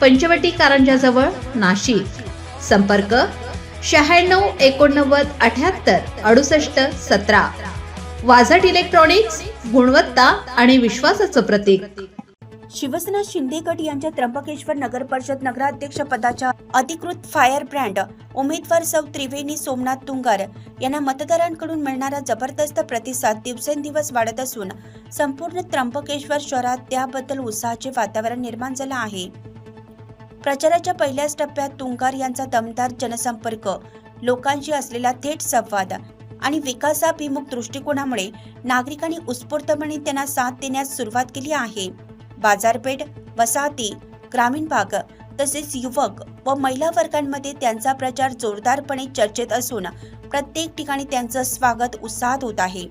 पंचवटी कारंजाजवळ नाशिक. संपर्क शहाण्णव एकोणनव्वद अठ्याहत्तर अडुसष्ट सतरा. वाझट इलेक्ट्रॉनिक्स गुणवत्ता आणि विश्वासाचं प्रतीक. शिवसेना शिंदे गट यांच्या त्र्यंबकेश्वर नगर परिषद नगराध्यक्ष पदाच्या अधिकृत फायर ब्रँड उमेदवार सौ त्रिवेणी सोमनाथ तुंगार यांना मतदारांकडून मिळणारा जबरदस्त प्रतिसाद दिवसेंदिवस वाढत असून संपूर्ण त्र्यंबकेश्वर शहरात त्याबद्दल उत्साहाचे वातावरण निर्माण झालं आहे. प्रचाराच्या पहिल्याच टप्प्यात तुंगार यांचा दमदार जनसंपर्क लोकांशी असलेला थेट संवाद आणि विकासाभिमुख दृष्टिकोनामुळे नागरिकांनी उत्स्फूर्तपणे त्यांना साथ देण्यास सुरुवात केली आहे. बाजारपेठ वसाहती ग्रामीण भाग तसेच युवक व महिला वर्गांमध्ये त्यांचा प्रचार जोरदारपणे चर्चेत असून प्रत्येक ठिकाणी त्यांचं स्वागत उत्साहात होत आहे.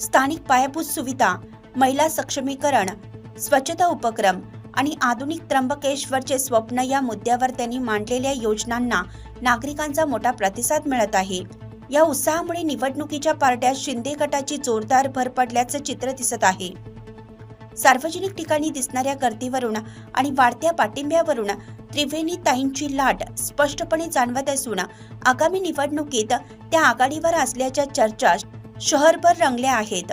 स्थानिक पायाभूत सुविधा महिला सक्षमीकरण स्वच्छता उपक्रम आणि आधुनिक त्र्यंबकेश्वरचे स्वप्न या मुद्द्यावर त्यांनी मांडलेल्या योजनांना नागरिकांचा मोठा प्रतिसाद मिळत आहे. या उत्साहामुळे निवडणुकीच्या पार्ट्यात शिंदे गटाची जोरदार भर पडल्याचं चित्र दिसत आहे. सार्वजनिक ठिकाणी दिसणाऱ्या गर्दीवरून आणि वाढत्या पाठिंब्यावरून त्रिवेणी ताईंची लाट स्पष्टपणे जाणवत असून आगामी निवडणुकीत त्या आघाडीवर असल्याच्या चर्चा शहरभर रंगल्या आहेत.